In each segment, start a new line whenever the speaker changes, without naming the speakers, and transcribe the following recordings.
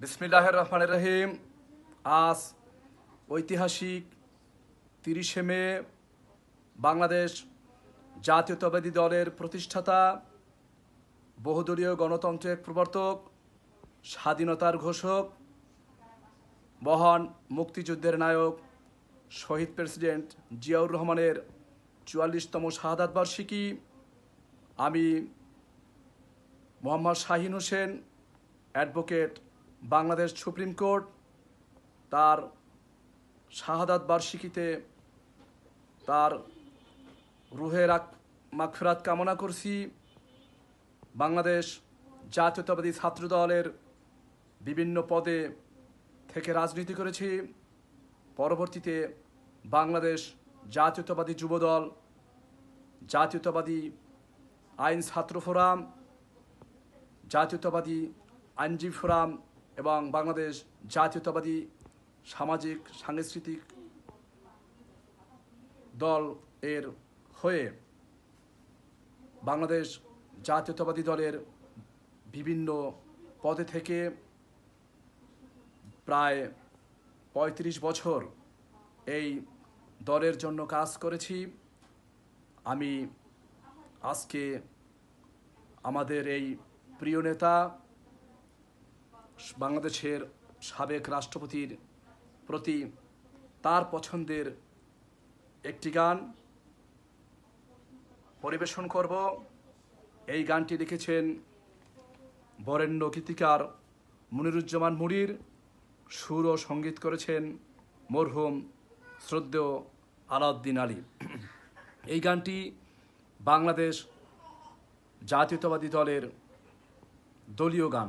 বিসমিল্লাহ রহমান রহিম। আজ ঐতিহাসিক তিরিশে মে বাংলাদেশ জাতীয়তাবাদী দলের প্রতিষ্ঠাতা, বহুদলীয় গণতন্ত্রের প্রবর্তক, স্বাধীনতার ঘোষক, মহান মুক্তিযুদ্ধের নায়ক, শহীদ প্রেসিডেন্ট জিয়াউর রহমানের চুয়াল্লিশতম শাহাদাত বার্ষিকী, আমি Mohammad Shahin Hossain advocate Bangladesh supreme court তার শাহাদাত বার্ষিকীতে তার রুহের মাগফিরাত কামনা করছি। বাংলাদেশ জাতীয়তাবাদী ছাত্র দলের বিভিন্ন পদে থেকে রাজনীতি করেছি। পরবর্তীতে বাংলাদেশ জাতীয়তাবাদী যুবদল, জাতীয়তাবাদী আইন ছাত্র ফোরাম, জাতীয়তাবাদী আইনজীবী ফোরাম এবং বাংলাদেশ জাতীয়তাবাদী সামাজিক, সাংস্কৃতিক দল এর হয়ে বাংলাদেশ জাতীয়তাবাদী দলের বিভিন্ন পদে থেকে প্রায় পঁয়ত্রিশ বছর এই দলের জন্য কাজ করেছি। আমি আজকে আমাদের এই প্রিয় নেতা বাংলাদেশের সাবেক রাষ্ট্রপতির প্রতি তার পছন্দের একটি গান পরিবেশন করব। এই গানটি লিখেছেন বরেণ্য গীতিকার মনিরুজ্জামান মুনির। সুর ও সংগীত করেছেন মরহুম শ্রদ্ধেয় আলাউদ্দিন আলী। এই গানটি বাংলাদেশ জাতীয়তাবাদী দলের দলীয় গান।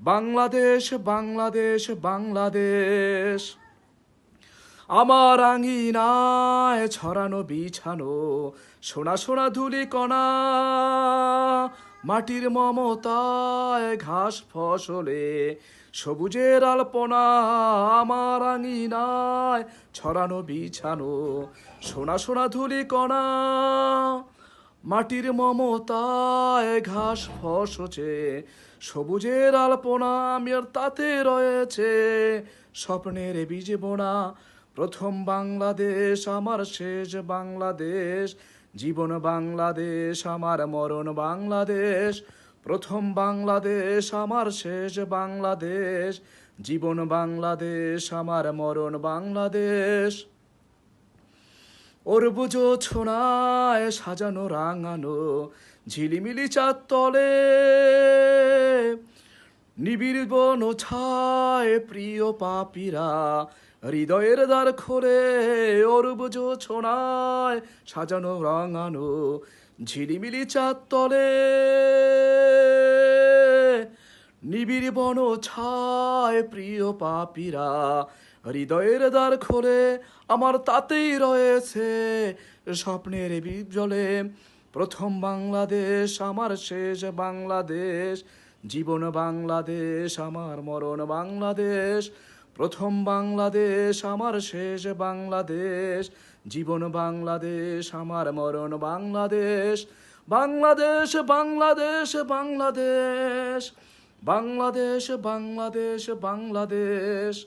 বাংলাদেশ বাংলাদেশ বাংলাদেশ। আমার আঙিনায় ছড়ানো, বিছানো, সোনা সোনা ধুলি কণা, মাটির মমতায় ঘাস ফসলে, সবুজের আলপনা আমার আঙিনায় ছড়ানো, বিছানো, সোনা সোনা ধুলি কণা মাটির মমতায় ঘাস ফসছে, সবুজের আলপনা আমি আর তাতে রয়েছে। স্বপ্নের বীজ বোনা, প্রথম বাংলাদেশ, আমার শেষ বাংলাদেশ। জীবন বাংলাদেশ, আমার মরণ বাংলাদেশ। প্রথম বাংলাদেশ, আমার শেষ বাংলাদেশ। জীবন বাংলাদেশ, আমার মরণ বাংলাদেশ। ওর বুঝো ছোনায় সাজানো রাঙানো ঝিলিমিলি চার তলে। নিবিড় বন ছায় প্রিয় পাপিরা, হৃদয়ের দ্বার খোলে বুঝো ছোনায় সাজানো রাঙানো ঝিলিমিলি চার তলে। নিবিড় বন ছায় প্রিয় পাপিরা হৃদয়ের দ্বার খোলে, আমার তাতেই রয়েছে স্বপ্নের বিজলে প্রথম বাংলাদেশ, আমার শেষ বাংলাদেশ, জীবন বাংলাদেশ, আমার মরণ বাংলাদেশ। প্রথম বাংলাদেশ, আমার শেষ বাংলাদেশ, জীবন বাংলাদেশ, আমার মরণ বাংলাদেশ। বাংলাদেশ বাংলাদেশ বাংলাদেশ। বাংলাদেশ বাংলাদেশ বাংলাদেশ।